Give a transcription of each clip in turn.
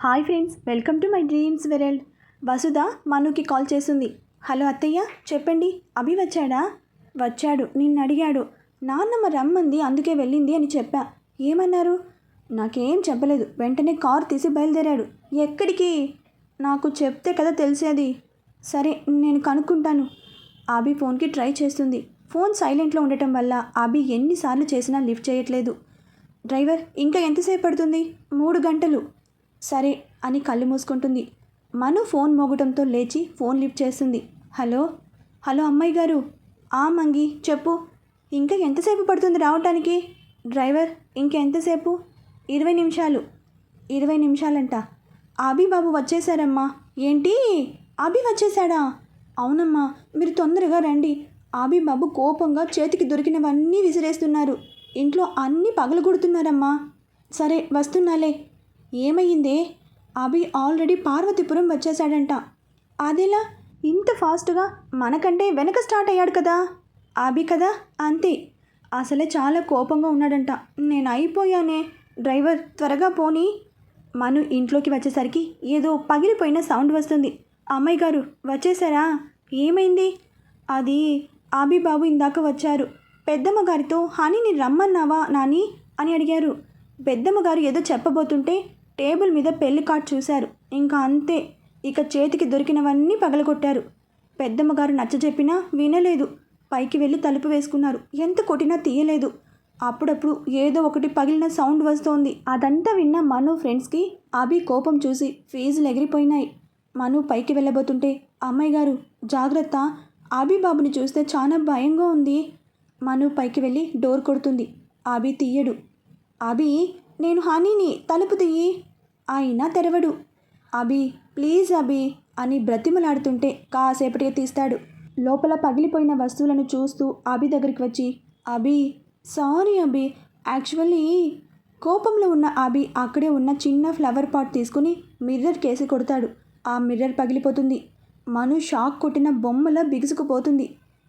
Hi friends welcome to my dreams world. Vasudha మనుకి call చేసింది. Hello అత్తయ్య చెప్పండి అభి వచ్చాడా? వచ్చాడు నిన్ను అడిగాడు. నాన్నమ్మ రమ్మంది అందుకే వెళ్ళింది అని చెప్పా. ఏమన్నారు? నాకేం చెప్పలేదు. వెంటనే కారు తీసి బయలుదేరాడు. ఎక్కడికి? నాకు చెప్తే కదా తెలిసేది. సరే నేను కనుక్కుంటాను. అభి ఫోన్కి ట్రై చేస్తుంది. ఫోన్ సైలెంట్లో ఉండటం వల్ల అభి ఎన్నిసార్లు చేసినా లిఫ్ట్ చేయట్లేదు. డ్రైవర్ ఇంకా ఎంతసేపు పడుతుంది? మూడు గంటలు. సరే అని కళ్ళు మూసుకుంటుంది. మను ఫోన్ మోగటంతో లేచి ఫోన్ లిఫ్ట్ చేస్తుంది. హలో? హలో అమ్మాయి గారు. ఆ మంగి చెప్పు. ఇంకా ఎంతసేపు పడుతుంది రావటానికి? డ్రైవర్ ఇంకెంతసేపు ఇరవై నిమిషాలు. ఇరవై నిమిషాలంట. అభి బాబు వచ్చేసారమ్మా. ఏంటి? అభి వచ్చేసాడా అవునమ్మా మీరు తొందరగా రండి. ఆబి బాబు కోపంగా చేతికి దొరికినవన్నీ విసిరేస్తున్నారు. ఇంట్లో అన్నీ పగలగొడుతున్నారమ్మా. సరే వస్తున్నాలే. ఏమయ్యిందే? అభి ఆల్రెడీ పార్వతీపురం వచ్చేసాడంట అదేలా? ఇంత ఫాస్ట్గా మనకంటే వెనక స్టార్ట్ అయ్యాడు కదా? అభి కదా? అంతే. అసలే చాలా కోపంగా ఉన్నాడంట. నేను అయిపోయానే. డ్రైవర్ త్వరగా పోనీ. మను ఇంట్లోకి వచ్చేసరికి ఏదో పగిలిపోయిన సౌండ్ వస్తుంది. అమ్మాయి గారు వచ్చేసారా ఏమైంది? అది ఆబిబాబు ఇందాక వచ్చారు. పెద్దమ్మ గారితో హనీని రమ్మన్నావా నాని? అని అడిగారు. పెద్దమ్మ గారు ఏదో చెప్పబోతుంటే టేబుల్ మీద పెళ్ళి కార్డ్ చూశారు. ఇంకా అంతే. ఇక చేతికి దొరికినవన్నీ పగలగొట్టారు. పెద్దమ్మగారు నచ్చజెప్పినా వినలేదు. పైకి వెళ్ళి తలుపు వేసుకున్నారు. ఎంత కొట్టినా తీయలేదు. అప్పుడప్పుడు ఏదో ఒకటి పగిలిన సౌండ్ వస్తోంది. అదంతా విన్న మను ఫ్రెండ్స్కి అభి కోపం చూసి ఫీజులు ఎగిరిపోయినాయి. మను పైకి వెళ్ళబోతుంటే అమ్మాయి గారు జాగ్రత్త. అభిబాబుని చూస్తే చాలా భయంగా ఉంది. మను పైకి వెళ్ళి డోర్ కొడుతుంది. అభి తీయడు. అభి నేను హనీని తలుపు తీయి. అయినా తెరవడు. అభి ప్లీజ్ అభి అని బ్రతిమలాడుతుంటే కాసేపటిగా తీస్తాడు. లోపల పగిలిపోయిన వస్తువులను చూస్తూ అభి దగ్గరికి వచ్చి అభి సారీ అభి యాక్చువల్లీ కోపంలో ఉన్న అభి అక్కడే ఉన్న చిన్న ఫ్లవర్ పాట్ తీసుకుని మిర్రర్ కేసి కొడతాడు. ఆ మిర్రర్ పగిలిపోతుంది. మను షాక్ కొట్టిన బొమ్మల బిగుసుకుపోతుంది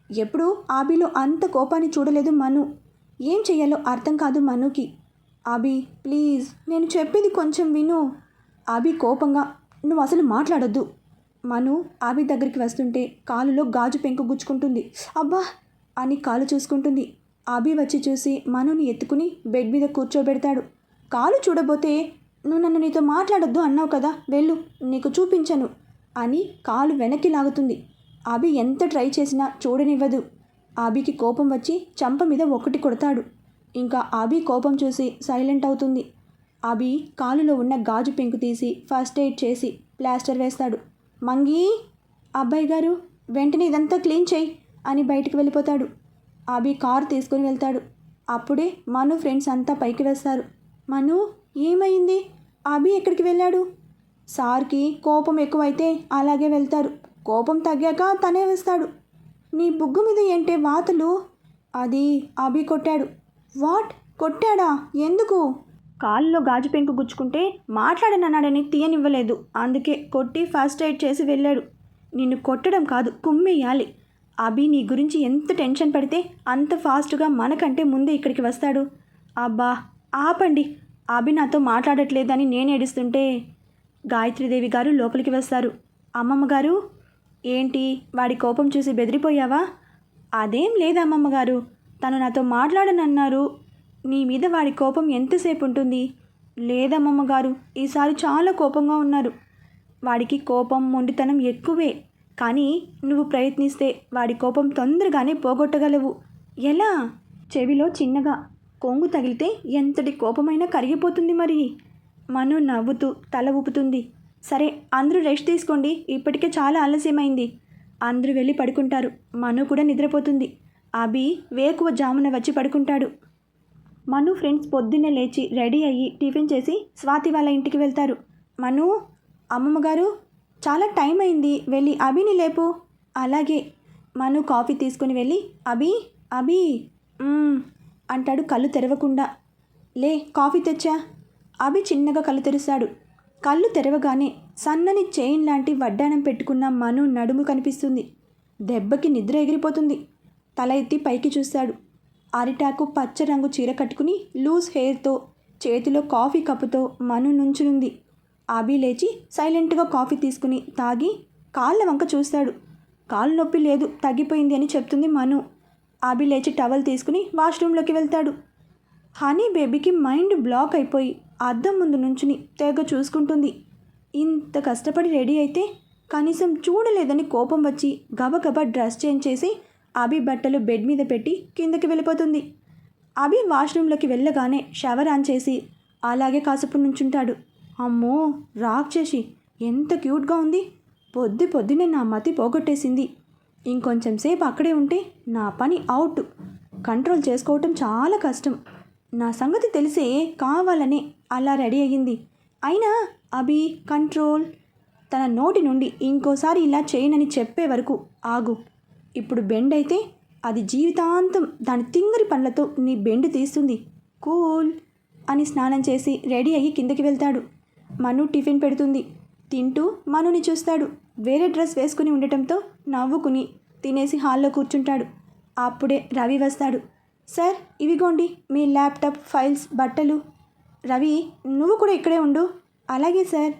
ఎప్పుడూ ఆబిలో అంత కోపాన్ని చూడలేదు మను. ఏం చేయాలో అర్థం కాదు మనుకి. అభి ప్లీజ్. నేను చెప్పేది కొంచెం విను. అభి కోపంగా నువ్వు అసలు మాట్లాడొద్దు. మను అభి దగ్గరికి వస్తుంటే కాలులో గాజు పెంకు గుచ్చుకుంటుంది. అబ్బా! అని కాలు చూసుకుంటుంది. అభి వచ్చి చూసి మనుని ఎత్తుకుని బెడ్ మీద కూర్చోబెడతాడు. కాలు చూడబోతే నువ్వు నన్ను నీతో మాట్లాడొద్దు అన్నావు కదా వెళ్ళు నీకు చూపించను అని కాలు వెనక్కి లాగుతుంది. అభి ఎంత ట్రై చేసినా చూడనివ్వదు. అభికి కోపం వచ్చి చంప మీద ఒకటి కొడతాడు. ఇంకా అభి కోపం చూసి సైలెంట్ అవుతుంది. అభి కాలులో ఉన్న గాజు పెంకు తీసి ఫస్ట్ ఎయిడ్ చేసి ప్లాస్టర్ వేస్తాడు. మంగీ! అబ్బాయి గారు వెంటనే ఇదంతా క్లీన్ చేయి అని బయటికి వెళ్ళిపోతాడు. అభి కారు తీసుకుని వెళ్తాడు. అప్పుడే మను ఫ్రెండ్స్ అంతా పైకి వేస్తారు. మను ఏమైంది? అభి ఎక్కడికి వెళ్ళాడు? సార్కి కోపం ఎక్కువైతే అలాగే వెళ్తారు. కోపం తగ్గాక తనే వస్తాడు. నీ బుగ్గు మీద ఏంటే వాతలు? అది అభి కొట్టాడు. వాట్? కొట్టాడా? ఎందుకు? కాల్లో గాజు పెంకు గుచ్చుకుంటే మాట్లాడనన్నాడని తీయనివ్వలేదు. అందుకే కొట్టి ఫస్ట్ ఎయిడ్ చేసి వెళ్ళాడు. నిన్ను కొట్టడం కాదు కుమ్మేయాలి. అభి నీ గురించి ఎంత టెన్షన్ పడితే అంత ఫాస్ట్గా మనకంటే ముందే ఇక్కడికి వస్తాడు. అబ్బా ఆపండి. అభి నాతో మాట్లాడట్లేదని నేను ఏడుస్తుంటే గాయత్రీదేవి గారు లోపలికి వస్తారు. అమ్మమ్మ గారు? ఏంటి? వాడి కోపం చూసి బెదిరిపోయావా? అదేం లేదు అమ్మమ్మ గారు. తను నాతో మాట్లాడనన్నారు. నీ మీద వాడి కోపం ఎంతసేపు ఉంటుంది? లేదమ్మమ్మ గారు ఈసారి చాలా కోపంగా ఉన్నారు. వాడికి కోపం మొండితనం ఎక్కువే. కానీ నువ్వు ప్రయత్నిస్తే వాడి కోపం తొందరగానే పోగొట్టగలవు. ఎలా? చెవిలో చిన్నగా కొంగు తగిలితే ఎంతటి కోపమైనా కరిగిపోతుంది మరి. మను నవ్వుతూ తల ఊపుతుంది. సరే అందరూ రెస్ట్ తీసుకోండి ఇప్పటికే చాలా ఆలస్యమైంది. అందరూ వెళ్ళి పడుకుంటారు. మను కూడా నిద్రపోతుంది. అభి వేకువ జామున వచ్చి పడుకుంటాడు. మను ఫ్రెండ్స్ పొద్దున్నే లేచి రెడీ అయ్యి టిఫిన్ చేసి స్వాతి వాళ్ళ ఇంటికి వెళ్తారు. మను అమ్మమ్మ గారు చాలా టైం అయింది వెళ్ళి అభిని లేపు. అలాగే మను కాఫీ తీసుకుని వెళ్ళి అభి అభి అంటాడు కళ్ళు తెరవకుండా. లే కాఫీ తెచ్చా? అభి చిన్నగా కళ్ళు తెరుస్తాడు. కళ్ళు తెరవగానే సన్నని చైన్ లాంటి వడ్డానం పెట్టుకున్న మను నడుము కనిపిస్తుంది. దెబ్బకి నిద్ర ఎగిరిపోతుంది. తల ఎత్తి పైకి చూస్తాడు అరిటాకు పచ్చ రంగు చీర కట్టుకుని లూజ్ హెయిర్తో చేతిలో కాఫీ కప్పుతో మను నుంచునుంది. అభి లేచి సైలెంట్గా కాఫీ తీసుకుని తాగి కాళ్ళ వంక చూస్తాడు. కాళ్ళు నొప్పి లేదు తగ్గిపోయింది అని చెప్తుంది మను. అభి లేచి టవల్ తీసుకుని వాష్రూమ్లోకి వెళ్తాడు. హనీ బేబీకి మైండ్ బ్లాక్ అయిపోయి అద్దం ముందు నుంచుని తెగ చూసుకుంటుంది. ఇంత కష్టపడి రెడీ అయితే కనీసం చూడలేదని కోపం వచ్చి గబగబా డ్రెస్ చేంజ్ చేసి అభి బట్టలు బెడ్ మీద పెట్టి కిందకి వెళ్ళిపోతుంది. అభి వాష్రూమ్లోకి వెళ్ళగానే షవర్ ఆన్ చేసి అలాగే కాసేపు నుంచుంటాడు. అమ్మో! రాక్షసి ఎంత క్యూట్గా ఉంది. పొద్దు పొద్దునే నా మతి పోగొట్టేసింది. ఇంకొంచెం సేపు అక్కడే ఉంటే నా పని అవుట్. కంట్రోల్ చేసుకోవటం చాలా కష్టం. నా సంగతి తెలిసే కావాలనే అలా రెడీ అయ్యింది. అయినా అభి కంట్రోల్ తన నోటి నుండి ఇంకోసారి ఇలా చేయనని చెప్పే వరకు ఆగు. ఇప్పుడు బెండ్ అయితే అది జీవితాంతం దాని తింగరి పనులతో నీ బెండ్ తీస్తుంది. కూల్ అని స్నానం చేసి రెడీ అయ్యి కిందకి వెళ్తాడు. మను టిఫిన్ పెడుతుంది. తింటూ మనుని చూస్తాడు. వేరే డ్రెస్ వేసుకుని ఉండటంతో నవ్వుకుని తినేసి హాల్లో కూర్చుంటాడు. అప్పుడే రవి వస్తాడు. సార్ ఇవిగోండి మీ ల్యాప్టాప్ ఫైల్స్ బట్టలు. రవి నువ్వు కూడా ఇక్కడే ఉండు. అలాగే సార్.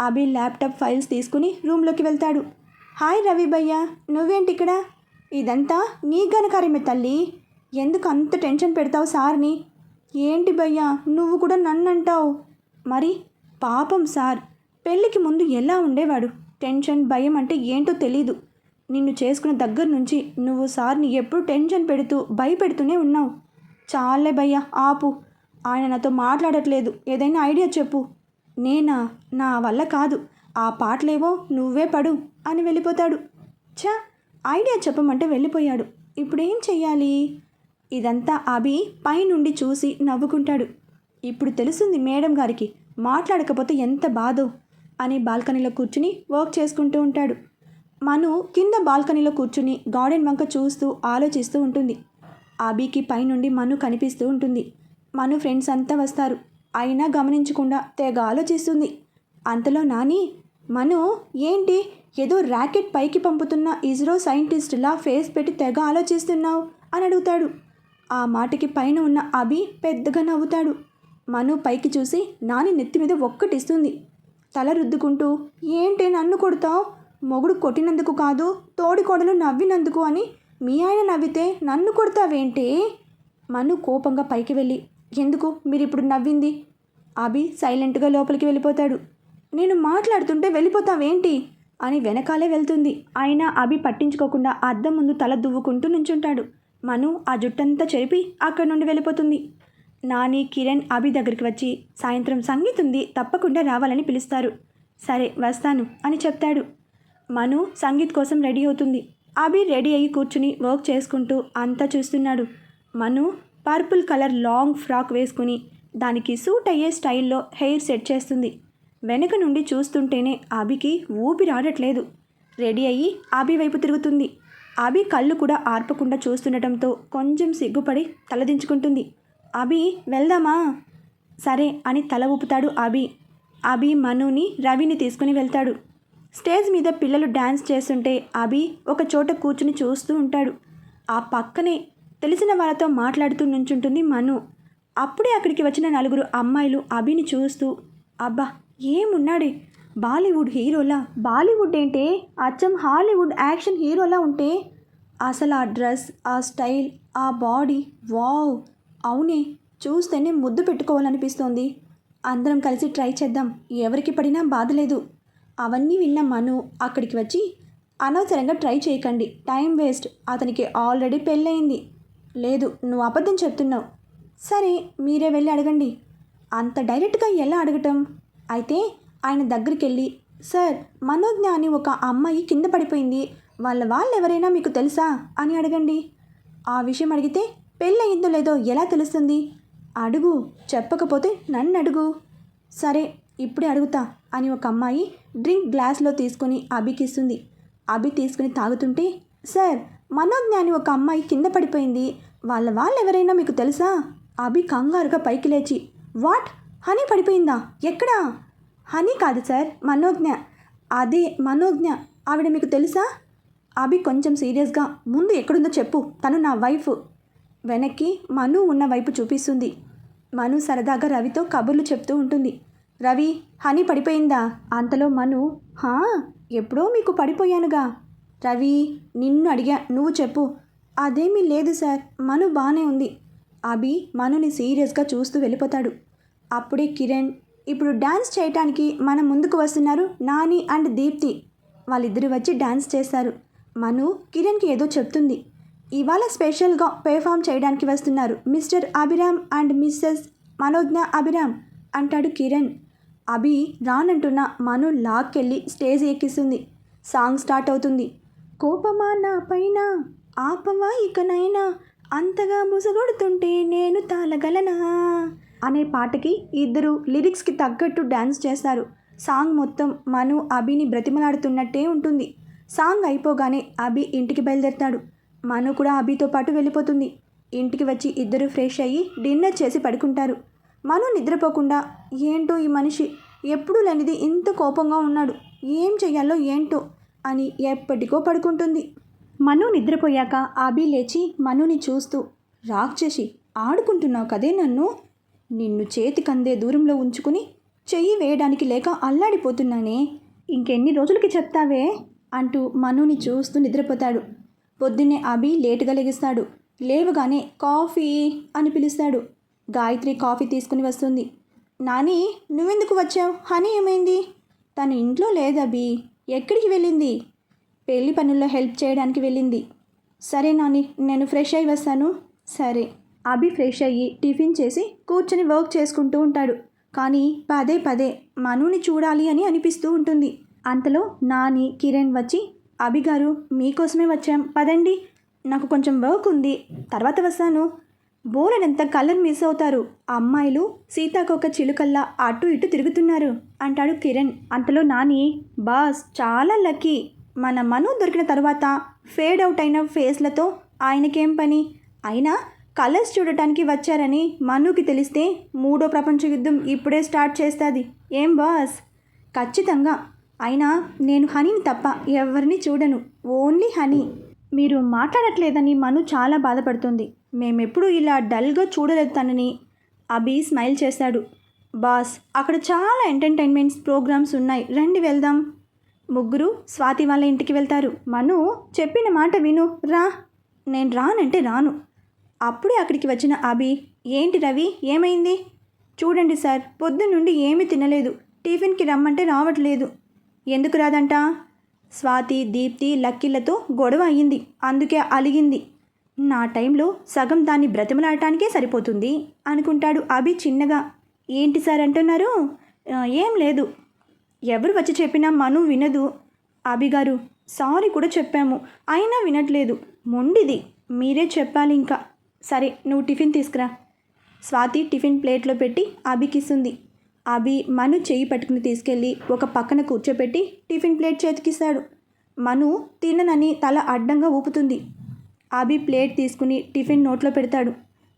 అభి ల్యాప్టాప్ ఫైల్స్ తీసుకుని రూమ్లోకి వెళ్తాడు. హాయ్ రవి భయ్య నువ్వేంటి ఇక్కడ? ఇదంతా నీ ఘనకార్యమే తల్లి. ఎందుకు అంత టెన్షన్ పెడతావు సార్ని? ఏంటి భయ్యా నువ్వు కూడా నన్ను అంటావు మరి? పాపం సార్ పెళ్ళికి ముందు ఎలా ఉండేవాడు? టెన్షన్ భయం అంటే ఏంటో తెలీదు. నిన్ను చేసుకున్న దగ్గర నుంచి నువ్వు సార్ని ఎప్పుడు టెన్షన్ పెడుతూ భయపెడుతూనే ఉన్నావు. చాలే భయ్యా ఆపు. ఆయన నాతో మాట్లాడట్లేదు. ఏదైనా ఐడియా చెప్పు. నేనా? నా వల్ల కాదు. ఆ పాటలేవో నువ్వే పడు అని వెళ్ళిపోతాడు. ఛా! ఐడియా చెప్పమంటే వెళ్ళిపోయాడు. ఇప్పుడేం చెయ్యాలి? ఇదంతా అభి పైనుండి చూసి నవ్వుకుంటాడు. ఇప్పుడు తెలుస్తుంది మేడం గారికి మాట్లాడకపోతే ఎంత బాధో అని బాల్కనీలో కూర్చుని వర్క్ చేసుకుంటూ ఉంటాడు. మను కింద బాల్కనీలో కూర్చుని గార్డెన్ వంక చూస్తూ ఆలోచిస్తూ ఉంటుంది. అభికి పైనుండి మను కనిపిస్తూ ఉంటుంది. మను ఫ్రెండ్స్ అంతా వస్తారు. అయినా గమనించకుండా తెగ ఆలోచిస్తుంది. అంతలో నాని మను ఏంటి? ఏదో ర్యాకెట్ పైకి పంపుతున్న ఇస్రో సైంటిస్టులా ఫేస్ పెట్టి తెగ ఆలోచిస్తున్నావు అని అడుగుతాడు. ఆ మాటకి పైన ఉన్న అభి పెద్దగా నవ్వుతాడు. మను పైకి చూసి నాని నెత్తి మీద ఒక్కటిస్తుంది. తల రుద్దుకుంటూ ఏంటి నన్ను కొడతావు? మొగుడు కొట్టినందుకు కాదు తోడికోడలు నవ్వినందుకు అని మీ ఆయన నవ్వితే నన్ను కొడతావేంటి? మను కోపంగా పైకి వెళ్ళి ఎందుకు? మీరు ఇప్పుడు నవ్వింది? అభి సైలెంట్గా లోపలికి వెళ్ళిపోతాడు. నేను మాట్లాడుతుంటే వెళ్ళిపోతావేంటి? అని వెనకాలే వెళ్తుంది. అయినా అభి పట్టించుకోకుండా అద్దం ముందు తల దువ్వుకుంటూ నుంచుంటాడు. మను ఆ జుట్టంతా చెరిపి అక్కడి నుండి వెళ్ళిపోతుంది. నాని కిరణ్ అభి దగ్గరికి వచ్చి సాయంత్రం సంగీత్ ఉంది తప్పకుండా రావాలని పిలుస్తారు. సరే వస్తాను అని చెప్తాడు. మను సంగీత్ కోసం రెడీ అవుతుంది. అభి రెడీ అయ్యి కూర్చుని వర్క్ చేసుకుంటూ అంతా చూస్తున్నాడు. Manu purple colour long frock వేసుకుని దానికి సూట్ అయ్యే స్టైల్లో హెయిర్ సెట్ చేస్తుంది. వెనక నుండి చూస్తుంటేనే అభికి ఊపిరాడట్లేదు రెడీ అయ్యి అభి వైపు తిరుగుతుంది. అభి కళ్ళు కూడా ఆర్పకుండా చూస్తుండటంతో కొంచెం సిగ్గుపడి తలదించుకుంటుంది. అభి వెళ్దామా? సరే అని తల ఊపుతాడు అభి. అభి మనుని రవిని తీసుకుని వెళ్తాడు. స్టేజ్ మీద పిల్లలు డ్యాన్స్ చేస్తుంటే అభి ఒక చోట కూర్చుని చూస్తూ ఉంటాడు. ఆ పక్కనే తెలిసిన వాళ్ళతో మాట్లాడుతూ నుంచుంటుంది మను. అప్పుడే అక్కడికి వచ్చిన నలుగురు అమ్మాయిలు అభిని చూస్తూ అబ్బా ఏమున్నాడే? బాలీవుడ్ హీరోలా? బాలీవుడ్ ఏంటే? అచ్చం హాలీవుడ్ యాక్షన్ హీరోలా ఉంటే? అసలు ఆ డ్రెస్ ఆ స్టైల్ ఆ బాడీ వావ్! అవునే చూస్తేనే ముద్దు పెట్టుకోవాలనిపిస్తోంది. అందరం కలిసి ట్రై చేద్దాం. ఎవరికి పడినా బాధ లేదు. అవన్నీ విన్న మను అక్కడికి వచ్చి అనవసరంగా ట్రై చేయకండి. Time waste. అతనికి ఆల్రెడీ పెళ్ళయింది. లేదు నువ్వు అబద్ధం చెప్తున్నావు. సరే మీరే వెళ్ళి అడగండి. అంత డైరెక్ట్గా ఎలా అడగటం? అయితే ఆయన దగ్గరికి వెళ్ళి సార్ మనోజ్ఞ అని ఒక అమ్మాయి కింద పడిపోయింది. వాళ్ళ వాళ్ళు ఎవరైనా మీకు తెలుసా? అని అడగండి. ఆ విషయం అడిగితే పెళ్ళయిందో లేదో ఎలా తెలుస్తుంది? అడుగు చెప్పకపోతే నన్ను అడుగు సరే ఇప్పుడే అడుగుతా అని ఒక అమ్మాయి డ్రింక్ గ్లాస్లో తీసుకొని అభికిస్తుంది అభి తీసుకుని తాగుతుంటే సార్ మనోజ్ఞ అని ఒక అమ్మాయి కింద పడిపోయింది. వాళ్ళ వాళ్ళు ఎవరైనా మీకు తెలుసా? అభి కంగారుగా పైకి లేచి వాట్? హనీ పడిపోయిందా? ఎక్కడా? హనీ కాదు సార్ మనోజ్ఞ. అదే మనోజ్ఞ. ఆవిడ మీకు తెలుసా? అభి కొంచెం సీరియస్గా ముందు ఎక్కడుందో చెప్పు. తను నా వైఫ్. వెనక్కి మను ఉన్న వైపు చూపిస్తుంది. మను సరదాగా రవితో కబుర్లు చెప్తూ ఉంటుంది. రవి హనీ పడిపోయిందా? అంతలో మను హా ఎప్పుడో మీకు పడిపోయానుగా. రవి నిన్ను అడిగా నువ్వు చెప్పు. అదేమీ లేదు సార్ మను బాగానే ఉంది. అభి మనుని సీరియస్గా చూస్తూ వెళ్ళిపోతాడు. అప్పుడే కిరణ్ ఇప్పుడు డ్యాన్స్ చేయటానికి మన ముందుకు వస్తున్నారు నాని అండ్ దీప్తి. వాళ్ళిద్దరూ వచ్చి డ్యాన్స్ చేస్తారు. మను కిరణ్కి ఏదో చెప్తుంది. ఇవాళ స్పెషల్గా పెర్ఫామ్ చేయడానికి వస్తున్నారు Mr Abhiram and Mrs Manogna Abhiram అంటాడు కిరణ్. అభి రానంటున్న మను లాక్కెళ్ళి స్టేజ్ ఎక్కిస్తుంది. సాంగ్ స్టార్ట్ అవుతుంది. కోపమా నా పైన? ఆపమా ఇకనైనా? అంతగా ముసగొడుతుంటే నేను తాళగలనా? అనే పాటకి ఇద్దరు లిరిక్స్కి తగ్గట్టు డ్యాన్స్ చేస్తారు. సాంగ్ మొత్తం మను అభిని బ్రతిమలాడుతున్నట్టే ఉంటుంది. సాంగ్ అయిపోగానే అభి ఇంటికి బయలుదేరుతాడు. మను కూడా అభితో పాటు వెళ్ళిపోతుంది. ఇంటికి వచ్చి ఇద్దరు ఫ్రెష్ అయ్యి డిన్నర్ చేసి పడుకుంటారు. మను నిద్రపోకుండా ఏంటో ఈ మనిషి? ఎప్పుడూ లేనిది ఇంత కోపంగా ఉన్నాడు. ఏం చెయ్యాలో ఏంటో? అని ఎప్పటికో పడుకుంటుంది. మను నిద్రపోయాక అభి లేచి మనుని చూస్తూ రాక్షసి ఆడుకుంటున్నావు కదే నన్ను? నిన్ను చేతికందే దూరంలో ఉంచుకుని చెయ్యి వేయడానికి లేక అల్లాడిపోతున్నానే. ఇంకెన్ని రోజులకి చెప్తావే? అంటూ మనుని చూస్తూ నిద్రపోతాడు. పొద్దున్నే అభి లేటుగా లెగిస్తాడు. లేవగానే కాఫీ అని పిలుస్తాడు. గాయత్రి కాఫీ తీసుకుని వస్తుంది. నాని నువ్వెందుకు వచ్చావు? హనీ ఏమైంది? తను ఇంట్లో లేదబి ఎక్కడికి వెళ్ళింది? పెళ్ళి పనుల్లో హెల్ప్ చేయడానికి వెళ్ళింది. సరే నాని నేను ఫ్రెష్ అయి వస్తాను. సరే. అభి ఫ్రెష్ అయ్యి టిఫిన్ చేసి కూర్చొని వర్క్ చేసుకుంటూ ఉంటాడు. కానీ పదే పదే మనుని చూడాలి అని అనిపిస్తూ ఉంటుంది. అంతలో నాని కిరణ్ వచ్చి అభి గారు మీకోసమే వచ్చాం. పదండి. నాకు కొంచెం వర్క్ ఉంది. తర్వాత వస్తాను. బోలెడంత కలర్ మిస్ అవుతారు. అమ్మాయిలు సీతాకొక చిలుకల్లా అటు ఇటు తిరుగుతున్నారు అంటాడు కిరణ్. అంతలో నాని బాస్ చాలా లక్కీ. మన మను దొరికిన తర్వాత ఫేడ్ అవుట్ అయిన ఫేస్లతో ఆయనకేం పని? అయినా కలర్స్ చూడటానికి వచ్చారని మనుకి తెలిస్తే మూడో ప్రపంచ యుద్ధం ఇప్పుడే స్టార్ట్ చేస్తుంది. ఏం బాస్? ఖచ్చితంగా. అయినా నేను హనీని తప్ప ఎవరిని చూడను. Only Honey. మీరు మాట్లాడట్లేదని మను చాలా బాధపడుతుంది. మేమెప్పుడు ఇలా డల్గా చూడలేదు తనని. అభి స్మైల్ చేశాడు బాస్ అక్కడ చాలా ఎంటర్టైన్మెంట్స్ ప్రోగ్రామ్స్ ఉన్నాయి. రండి వెళ్దాం. ముగ్గురు స్వాతి వాళ్ళ ఇంటికి వెళ్తారు. మను చెప్పిన మాట విను. రా. నేను రానంటే రాను. అప్పుడే అక్కడికి వచ్చిన అభి ఏంటి రవి ఏమైంది? చూడండి సార్ పొద్దున్నుండి ఏమీ తినలేదు. టిఫిన్కి రమ్మంటే రావట్లేదు. ఎందుకు రాదంట? స్వాతి దీప్తి లక్కీలతో గొడవ అయ్యింది. అందుకే అలిగింది. నా టైంలో సగం దాన్ని బ్రతిమలాడటానికే సరిపోతుంది అనుకుంటాడు అభి చిన్నగా. ఏంటి సార్ అంటున్నారు? ఏం లేదు. ఎవరు వచ్చి చెప్పినా మను వినదు. అభిగారు సారీ కూడా చెప్పాము. అయినా వినట్లేదు. మొండిది. మీరే చెప్పాలి ఇంకా సరే నువ్వు టిఫిన్ తీసుకురా. స్వాతి టిఫిన్ ప్లేట్లో పెట్టి అభికిస్తుంది అభి మను చేయి పట్టుకుని తీసుకెళ్ళి ఒక పక్కన కూర్చోపెట్టి టిఫిన్ ప్లేట్ చేతికిస్తాడు. మను తిననని తల అడ్డంగా ఊపుతుంది. అభి ప్లేట్ తీసుకుని టిఫిన్ నోట్లో పెడతాడు.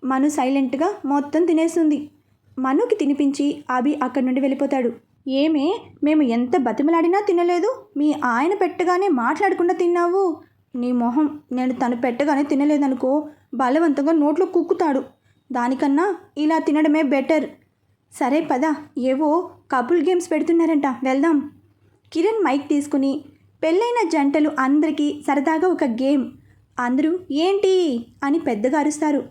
మను సైలెంట్గా మొత్తం తినేస్తుంది. మనుకి తినిపించి అభి అక్కడి నుండి వెళ్ళిపోతాడు. ఏమే మేము ఎంత బతిమలాడినా తినలేదు. మీ ఆయన పెట్టగానే మాట్లాడకుండా తిన్నావు. నీ మొహం నేను తను పెట్టగానే తినలేదనుకో బలవంతంగా నోట్లో కుక్కుతాడు. దానికన్నా ఇలా తినడమే బెటర్. సరే పద ఏవో కపుల్ గేమ్స్ పెడుతున్నారంట వెళ్దాం. కిరణ్ మైక్ తీసుకుని పెళ్ళైన జంటలు అందరికీ సరదాగా ఒక గేమ్. అందరూ ఏంటి? అని పెద్దగా అరుస్తారు.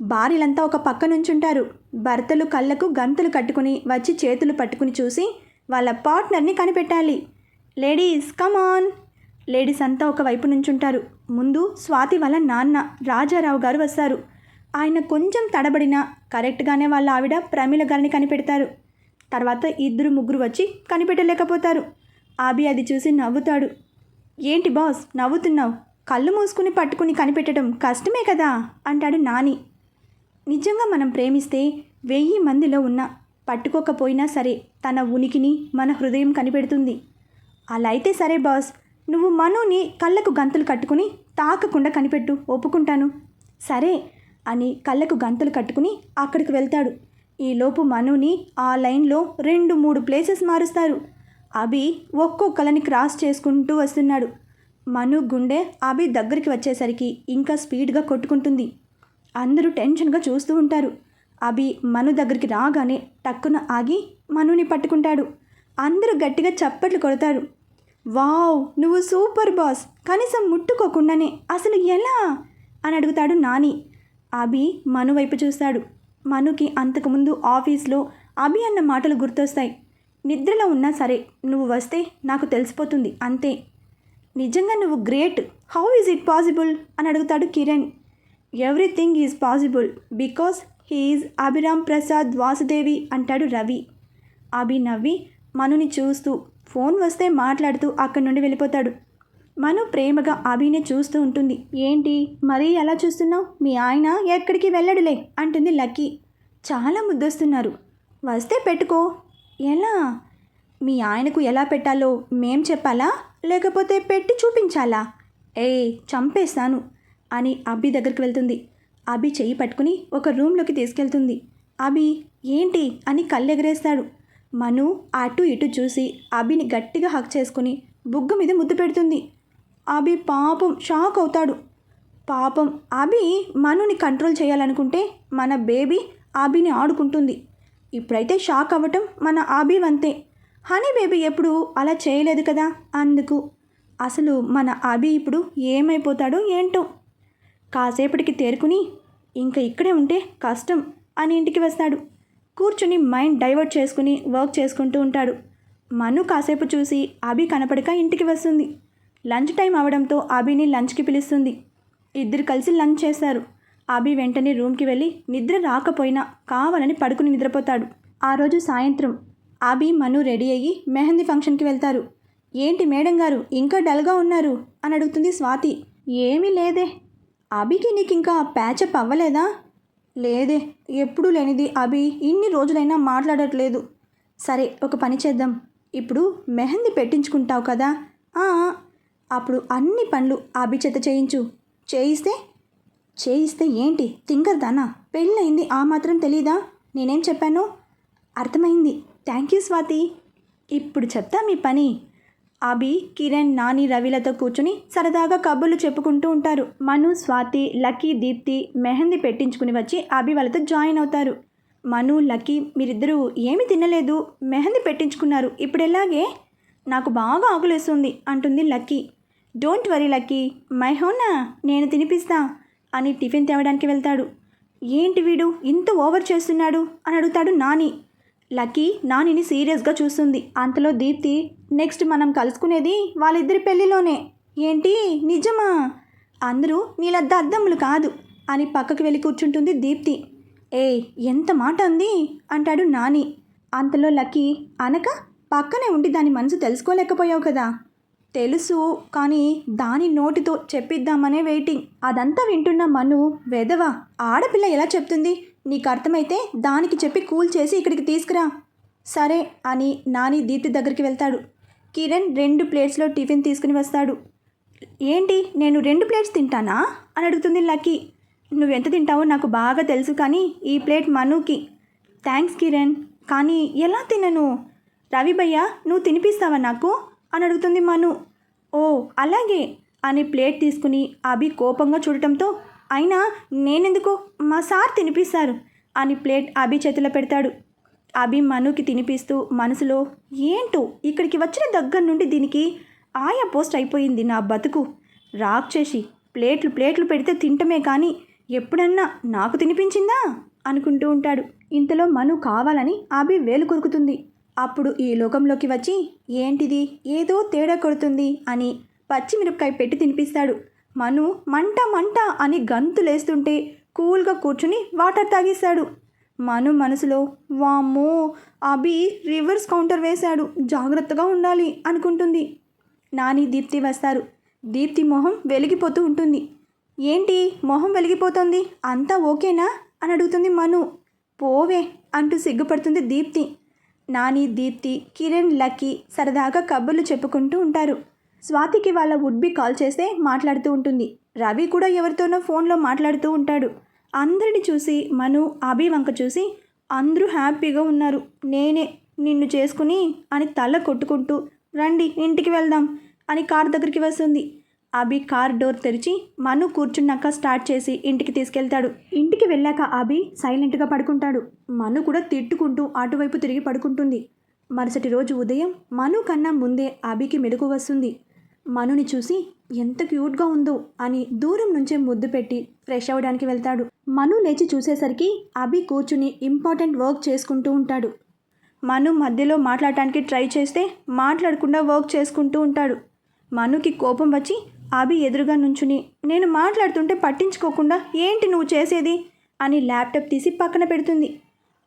భార్యలంతా ఒక పక్క నుంచుంటారు. భర్తలు కళ్ళకు గంతులు కట్టుకుని వచ్చి చేతులు పట్టుకుని చూసి వాళ్ళ పార్ట్నర్ని కనిపెట్టాలి. లేడీస్ కమాన్ లేడీస్ అంతా ఒక వైపు నుంచుంటారు. ముందు స్వాతి వాళ్ళ నాన్న రాజారావు గారు వస్తారు. ఆయన కొంచెం తడబడినా కరెక్ట్గానే వాళ్ళ ఆవిడ ప్రమీల గారిని కనిపెడతారు. తర్వాత ఇద్దరు ముగ్గురు వచ్చి కనిపెట్టలేకపోతారు. ఆబి అది చూసి నవ్వుతాడు. ఏంటి బాస్ నవ్వుతున్నావు? కళ్ళు మూసుకుని పట్టుకుని కనిపెట్టడం కష్టమే కదా? అంటాడు నాని. నిజంగా మనం ప్రేమిస్తే వెయ్యి మందిలో ఉన్న పట్టుకోకపోయినా సరే తన ఉనికిని మన హృదయం కనిపెడుతుంది. అలా అయితే సరే బాస్ నువ్వు మనుని కళ్ళకు గంతులు కట్టుకుని తాకకుండా కనిపెట్టు ఒప్పుకుంటాను. సరే అని కళ్ళకు గంతులు కట్టుకుని అక్కడికి వెళ్తాడు. ఈలోపు మనుని ఆ లైన్లో రెండు మూడు ప్లేసెస్ మారుస్తారు. అభి ఒక్కొక్కలని క్రాస్ చేసుకుంటూ వస్తున్నాడు. మను గుండె అభి దగ్గరికి వచ్చేసరికి ఇంకా స్పీడ్గా కొట్టుకుంటుంది. అందరూ టెన్షన్గా చూస్తూ ఉంటారు. అభి మను దగ్గరికి రాగానే టక్కున ఆగి మనుని పట్టుకుంటాడు. అందరూ గట్టిగా చప్పట్లు కొడతారు. వావ్ నువ్వు సూపర్ బాస్. కనీసం ముట్టుకోకుండానే. అసలు ఎలా? అని అడుగుతాడు నాని. అభి మను వైపు చూస్తాడు. మనుకి అంతకుముందు ఆఫీస్లో అభి అన్న మాటలు గుర్తొస్తాయి. నిద్రలో ఉన్నా సరే నువ్వు వస్తే నాకు తెలిసిపోతుంది అంతే. నిజంగా నువ్వు great. How is it possible? అని అడుగుతాడు Kiran. Everything is possible because he's Abhiram Prasad Vasudevi అంటాడు రవి. అభి నవ్వి మనుని చూస్తూ ఫోన్ వస్తే మాట్లాడుతూ అక్కడి నుండి వెళ్ళిపోతాడు. మను ప్రేమగా అభిని చూస్తూ ఉంటుంది. ఏంటి? మరీ ఎలా చూస్తున్నావు? మీ ఆయన ఎక్కడికి వెళ్ళడులే అంటుంది లక్కీ. చాలా ముద్దొస్తున్నారు. వస్తే పెట్టుకో. ఎలా? మీ ఆయనకు ఎలా పెట్టాలో మేం చెప్పాలా? లేకపోతే పెట్టి చూపించాలా? ఏ చంపేస్తాను అని అభి దగ్గరికి వెళ్తుంది. అభి చెయ్యి పట్టుకుని ఒక రూమ్లోకి తీసుకెళ్తుంది. అభి ఏంటి? అని కళ్ళెగరేస్తాడు. మను అటు ఇటు చూసి అభిని గట్టిగా హక్ చేసుకుని బుగ్గ మీద ముద్దు పెడుతుంది. అభి పాపం షాక్ అవుతాడు. పాపం అభి మనుని కంట్రోల్ చేయాలనుకుంటే మన బేబీ అభిని ఆడుకుంటుంది. ఇప్పుడైతే షాక్ అవ్వటం మన అభి వంతే. హనీ బేబీ ఎప్పుడు అలా చేయలేదు కదా అందుకు. అసలు మన అభి ఇప్పుడు ఏమైపోతాడో ఏంటో. కాసేపటికి తేరుకుని ఇంకా ఇక్కడే ఉంటే కష్టం అని ఇంటికి వస్తాడు. కూర్చుని మైండ్ డైవర్ట్ చేసుకుని వర్క్ చేసుకుంటూ ఉంటాడు. మను కాసేపు చూసి అభి కనపడక ఇంటికి వస్తుంది. లంచ్ టైం అవడంతో అభిని లంచ్కి పిలుస్తుంది. ఇద్దరు కలిసి లంచ్ చేస్తారు. అభి వెంటనే రూమ్కి వెళ్ళి నిద్ర రాకపోయినా కావాలని పడుకుని నిద్రపోతాడు. ఆ రోజు సాయంత్రం అభి మను రెడీ అయ్యి మెహందీ ఫంక్షన్కి వెళ్తారు. ఏంటి మేడం గారు ఇంకా డల్గా ఉన్నారు? అని అడుగుతుంది స్వాతి. ఏమీ లేదే. అభికి నీకు ఇంకా ప్యాచప్ అవ్వలేదా? లేదే ఎప్పుడూ లేనిది. అభి ఇన్ని రోజులైనా మాట్లాడట్లేదు. సరే ఒక పని చేద్దాం. ఇప్పుడు మెహందీ పెట్టించుకుంటావు కదా? అప్పుడు అన్ని పనులు అభి చేత చేయించు. చేయిస్తే? చేయిస్తే ఏంటి? తింగర్దానా? పెళ్ళయింది ఆ మాత్రం తెలీదా? నేనేం చెప్పాను? అర్థమైంది. Thank you Swathi. ఇప్పుడు చెప్తా మీ పని. అభి కిరణ్ నాని రవిలతో కూర్చుని సరదాగా కబుర్లు చెప్పుకుంటూ ఉంటారు. మను స్వాతి లక్కీ దీప్తి మెహందీ పెట్టించుకుని వచ్చి అభి వాళ్ళతో జాయిన్ అవుతారు. మను లక్కీ మీరిద్దరూ ఏమి తినలేదు. మెహందీ పెట్టించుకున్నారు. ఇప్పుడు ఎలాగే? నాకు బాగా ఆకులేస్తుంది అంటుంది Lucky. Don't worry Lucky. My honey నేను తినిపిస్తా అని టిఫిన్ తేవడానికి వెళ్తాడు. ఏంటి వీడు? ఇంత ఓవర్ చేస్తున్నాడు అని అడుగుతాడు నాని. లక్కీ నానిని సీరియస్గా చూస్తుంది. అంతలో దీప్తి నెక్స్ట్ మనం కలుసుకునేది వాళ్ళిద్దరి పెళ్ళిలోనే ఏంటి? నిజమా? అందరూ నీళ్ళ దద్దమ్ములు కాదు అని పక్కకు వెళ్ళి కూర్చుంటుంది దీప్తి. ఏ ఎంత మాట అంది? అంటాడు నాని. అంతలో లక్కీ అనక పక్కనే ఉండి దాని మనసు తెలుసుకోలేకపోయావు కదా. తెలుసు కానీ దాని నోటితో చెప్పిద్దామనే వెయిటింగ్. అదంతా వింటున్న మను వెదవ ఆడపిల్ల ఎలా చెప్తుంది? నీకు అర్థమైతే దానికి చెప్పి కూల్ చేసి ఇక్కడికి తీసుకురా. సరే అని నాని దీప్తి దగ్గరికి వెళ్తాడు. కిరణ్ రెండు ప్లేట్స్లో టిఫిన్ తీసుకుని వస్తాడు. ఏంటి నేను రెండు ప్లేట్స్ తింటానా? అని అడుగుతుంది లక్కీ. నువ్వెంత తింటావో నాకు బాగా తెలుసు కానీ ఈ ప్లేట్ మనుకి. థ్యాంక్స్ కిరణ్. కానీ ఎలా తినను? రవి భయ్య నువ్వు తినిపిస్తావా నాకు? అని అడుగుతుంది మను. ఓ అలాగే అని ప్లేట్ తీసుకుని అభి కోపంగా చూడటంతో అయినా నేనెందుకు మా సార్ తినిపిస్తారు అని ప్లేట్ అభి చేతిలో పెడతాడు. అభి మనుకి తినిపిస్తూ మనసులో ఏంటో ఇక్కడికి వచ్చిన దగ్గర నుండి దీనికి ఆయా పోస్ట్ అయిపోయింది నా బతుకు రాక్షసి ప్లేట్లు ప్లేట్లు పెడితే తింటమే కానీ ఎప్పుడన్నా నాకు తినిపించిందా? అనుకుంటూ ఉంటాడు. ఇంతలో మను కావాలని అభి వేలు కొరుకుతుంది. అప్పుడు ఈ లోకంలోకి వచ్చి ఏంటిది? ఏదో తేడా కొడుతుంది అని పచ్చిమిరపకాయ పెట్టి తినిపిస్తాడు. మను మంట మంట అని గంతులేస్తుంటే కూల్గా కూర్చుని వాటర్ తాగేశాడు. మను మనసులో వామ్మో అభి రివర్స్ కౌంటర్ వేశాడు. జాగ్రత్తగా ఉండాలి అనుకుంటుంది. నాని దీప్తి వస్తారు. దీప్తి మొహం వెలిగిపోతూ ఉంటుంది. ఏంటి? మొహం వెలిగిపోతుంది? అంతా ఓకేనా? అని అడుగుతుంది మను. పోవే అంటూ సిగ్గుపడుతుంది దీప్తి. నాని దీప్తి కిరణ్ లక్కీ సరదాగా కబుర్లు చెప్పుకుంటూ ఉంటారు. స్వాతికి వాళ్ళ వుడ్బి కాల్ చేస్తే మాట్లాడుతూ ఉంటుంది. రవి కూడా ఎవరితోనో ఫోన్లో మాట్లాడుతూ ఉంటాడు. అందరిని చూసి మను అభి వంక చూసి అందరూ హ్యాపీగా ఉన్నారు. నేనే నిన్ను చేసుకుని అని తల కొట్టుకుంటూ రండి ఇంటికి వెళ్దాం అని కార్ దగ్గరికి వస్తుంది. అభి కార్ డోర్ తెరిచి మను కూర్చున్నాక స్టార్ట్ చేసి ఇంటికి తీసుకెళ్తాడు. ఇంటికి వెళ్ళాక అభి సైలెంట్గా పడుకుంటాడు. మను కూడా తిట్టుకుంటూ అటువైపు తిరిగి పడుకుంటుంది. మరుసటి రోజు ఉదయం మను కన్నా ముందే అభికి మెలకు వస్తుంది. మనుని చూసి ఎంత క్యూట్గా ఉందో అని దూరం నుంచే ముద్దు పెట్టి ఫ్రెష్ అవ్వడానికి వెళ్తాడు. మను లేచి చూసేసరికి అభి కూర్చుని ఇంపార్టెంట్ వర్క్ చేసుకుంటూ ఉంటాడు. మను మధ్యలో మాట్లాడటానికి ట్రై చేస్తే మాట్లాడకుండా వర్క్ చేసుకుంటూ ఉంటాడు. మనుకి కోపం వచ్చి అభి ఎదురుగా నుంచుని నేను మాట్లాడుతుంటే పట్టించుకోకుండా ఏంటి నువ్వు చేసేది? అని ల్యాప్టాప్ తీసి పక్కన పెడుతుంది.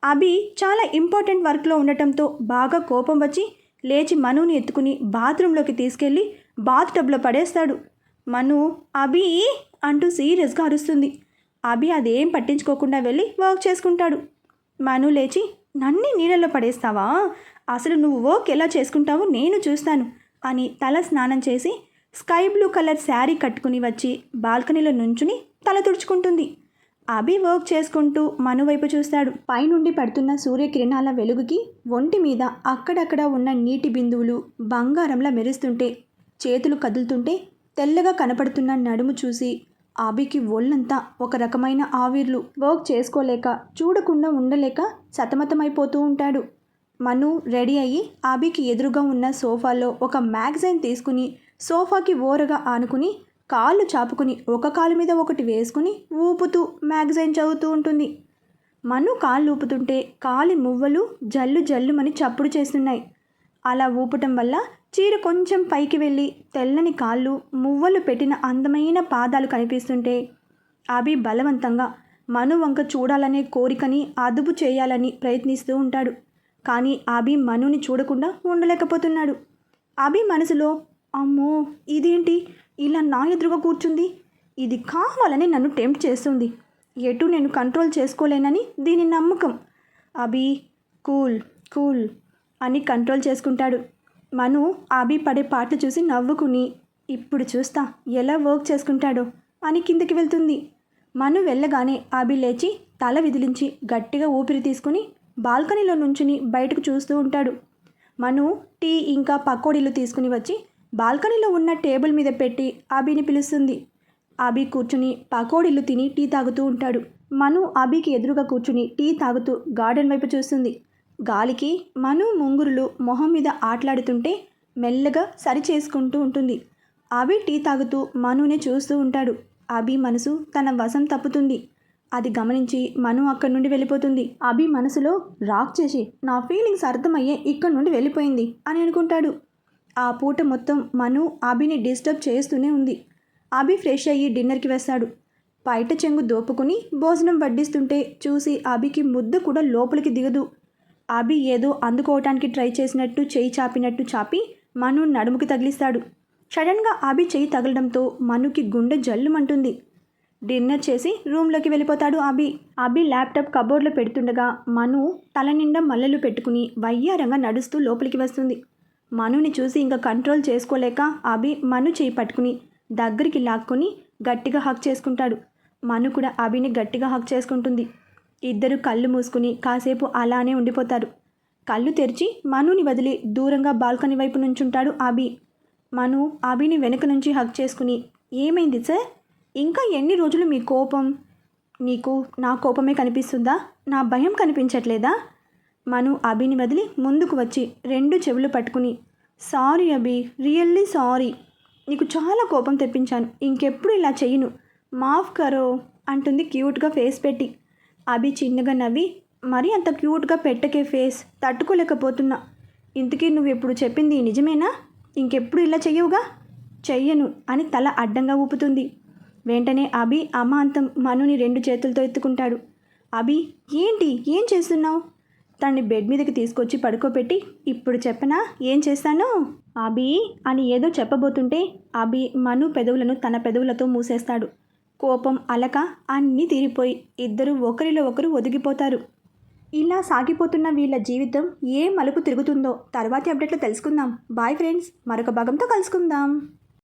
అభి చాలా ఇంపార్టెంట్ వర్క్లో ఉండటంతో బాగా కోపం వచ్చి లేచి మనుని ఎత్తుకుని బాత్రూంలోకి తీసుకెళ్ళి బాత్ టబ్లో పడేస్తాడు. మను అభి అంటూ సీరియస్గా అరుస్తుంది. అభి అదేం పట్టించుకోకుండా వెళ్ళి వర్క్ చేసుకుంటాడు. మను లేచి నన్ని నీళ్ళలో పడేస్తావా? అసలు నువ్వు వర్క్ ఎలా చేసుకుంటావో నేను చూస్తాను అని తల స్నానం చేసి స్కై బ్లూ కలర్ శారీ కట్టుకుని వచ్చి బాల్కనీలో నుంచుని తల తుడుచుకుంటుంది. అభి వర్క్ చేసుకుంటూ మను వైపు చూస్తాడు. పైనుండి పడుతున్న సూర్యకిరణాల వెలుగుకి ఒంటి మీద అక్కడక్కడ ఉన్న నీటి బిందువులు బంగారంలా మెరుస్తుంటే చేతులు కదులుతుంటే తెల్లగా కనపడుతున్న నడుము చూసి ఆబీకి ఒళ్ళంతా ఒక రకమైన ఆవిర్లు. వర్క్ చేసుకోలేక చూడకుండా ఉండలేక సతమతమైపోతూ ఉంటాడు. మను రెడీ అయ్యి ఆబీకి ఎదురుగా ఉన్న సోఫాలో ఒక మ్యాగజైన్ తీసుకుని సోఫాకి ఓరగా ఆనుకుని కాళ్ళు చాపుకుని ఒక కాలు మీద ఒకటి వేసుకుని ఊపుతూ మ్యాగజైన్ చదువుతూ ఉంటుంది. మను కాళ్ళు ఊపుతుంటే కాలి మువ్వలు జల్లు జల్లుమని చప్పుడు చేస్తున్నాయి. అలా ఊపటం వల్ల చీర కొంచెం పైకి వెళ్ళి తెల్లని కాళ్ళు మువ్వలు పెట్టిన అందమైన పాదాలు కనిపిస్తుంటే అభి బలవంతంగా మను వంక చూడాలనే కోరికని అదుపు చేయాలని ప్రయత్నిస్తూ ఉంటాడు. కానీ అభి మనుని చూడకుండా ఉండలేకపోతున్నాడు. అభి మనసులో అమ్మో ఇదేంటి? ఇలా నా ఎదురుగా కూర్చుంది? ఇది కావాలని నన్ను టెంప్ట్ చేస్తుంది. ఎటు నేను కంట్రోల్ చేసుకోలేనని దీని నమ్మకం. అభి కూల్ కూల్ అని కంట్రోల్ చేసుకుంటాడు. మను ఆబీ పడే పాటలు చూసి నవ్వుకుని ఇప్పుడు చూస్తా ఎలా వర్క్ చేసుకుంటాడో అని కిందకి వెళ్తుంది. మను వెళ్ళగానే ఆబీ లేచి తల విదిలించి గట్టిగా ఊపిరి తీసుకుని బాల్కనీలో నుంచుని బయటకు చూస్తూ ఉంటాడు. మను టీ ఇంకా పకోడీలు తీసుకుని వచ్చి బాల్కనీలో ఉన్న టేబుల్ మీద పెట్టి ఆబీని పిలుస్తుంది. ఆబీ కూర్చుని పకోడీలు తిని టీ తాగుతూ ఉంటాడు. మను అబీకి ఎదురుగా కూర్చుని టీ తాగుతూ గార్డెన్ వైపు చూస్తుంది. గాలికి మను ముంగురులు మొహం మీద ఆటలాడుతుంటే మెల్లగా సరి చేసుకుంటూ ఉంటుంది. అభి టీ తాగుతూ మనునే చూస్తూ ఉంటాడు. అభి మనసు తన వశం తప్పుతుంది. అది గమనించి మను అక్కడి నుండి వెళ్ళిపోతుంది. అభి మనసులో రాక్ చేసి నా ఫీలింగ్స్ అర్థమయ్యే ఇక్కడి నుండి వెళ్ళిపోయింది అని అనుకుంటాడు. ఆ పూట మొత్తం మను అభిని డిస్టర్బ్ చేస్తూనే ఉంది. అభి ఫ్రెష్ అయ్యి డిన్నర్కి వేస్తాడు. బయట చెంగు దోపుకుని భోజనం వడ్డిస్తుంటే చూసి అభికి ముద్ద కూడా లోపలికి దిగదు. అభి ఏదో అందుకోవటానికి ట్రై చేసినట్టు చేయి చాపినట్టు చాపి మను నడుముకి తగిలిస్తాడు. సడన్గా అభి చేయి తగలడంతో మనుకి గుండె జల్లుమంటుంది. డిన్నర్ చేసి రూమ్లోకి వెళ్ళిపోతాడు అభి. అభి ల్యాప్టాప్ కబోర్డ్లో పెడుతుండగా మను తల నిండా మల్లెలు పెట్టుకుని వయ్యారంగా నడుస్తూ లోపలికి వస్తుంది. మనుని చూసి ఇంకా కంట్రోల్ చేసుకోలేక అభి మను చేయి పట్టుకుని దగ్గరికి లాక్కొని గట్టిగా హక్ చేసుకుంటాడు. మను కూడా అభిని గట్టిగా హక్ చేసుకుంటుంది. ఇద్దరు కళ్ళు మూసుకుని కాసేపు అలానే ఉండిపోతారు. కళ్ళు తెరిచి మనుని వదిలి దూరంగా బాల్కనీ వైపు నుంచుంటాడు అభి మను అభిని వెనుక నుంచి హక్ చేసుకుని ఏమైంది సార్? ఇంకా ఎన్ని రోజులు మీ కోపం? నీకు నా కోపమే కనిపిస్తుందా? నా భయం కనిపించట్లేదా? మను అభిని వదిలి ముందుకు వచ్చి రెండు చెవులు పట్టుకుని సారీ అభి రియల్లీ సారీ. నీకు చాలా కోపం తెప్పించాను. ఇంకెప్పుడు ఇలా చెయ్యను. మాఫ్ కరో అంటుంది క్యూట్గా ఫేస్ పెట్టి. అభి చిన్నగా నవ్వి మరీ అంత క్యూట్గా పెట్టకే ఫేస్ తట్టుకోలేకపోతున్నా. ఇంతకీ నువ్వు ఎప్పుడు చెప్పింది నిజమేనా? ఇంకెప్పుడు ఇలా చెయ్యవుగా? చెయ్యను అని తల అడ్డంగా ఊపుతుంది. వెంటనే అభి అమాంతం మనుని రెండు చేతులతో ఎత్తుకుంటాడు. అభి ఏంటి? ఏం చేస్తున్నావు? తనని బెడ్ మీదకి తీసుకొచ్చి పడుకోబెట్టి ఇప్పుడు చెప్పనా? ఏం చేస్తాను? అభి అని ఏదో చెప్పబోతుంటే అభి మను పెదవులను తన పెదవులతో మూసేస్తాడు. కోపం అలక అన్నీ తీరిపోయి ఇద్దరు ఒకరిలో ఒకరు ఒదిగిపోతారు. ఇలా సాగిపోతున్న వీళ్ళ జీవితం ఏ మలుపు తిరుగుతుందో తర్వాతి అప్డేట్లో తెలుసుకుందాం. బాయ్ ఫ్రెండ్స్ మరొక భాగంతో కలుసుకుందాం.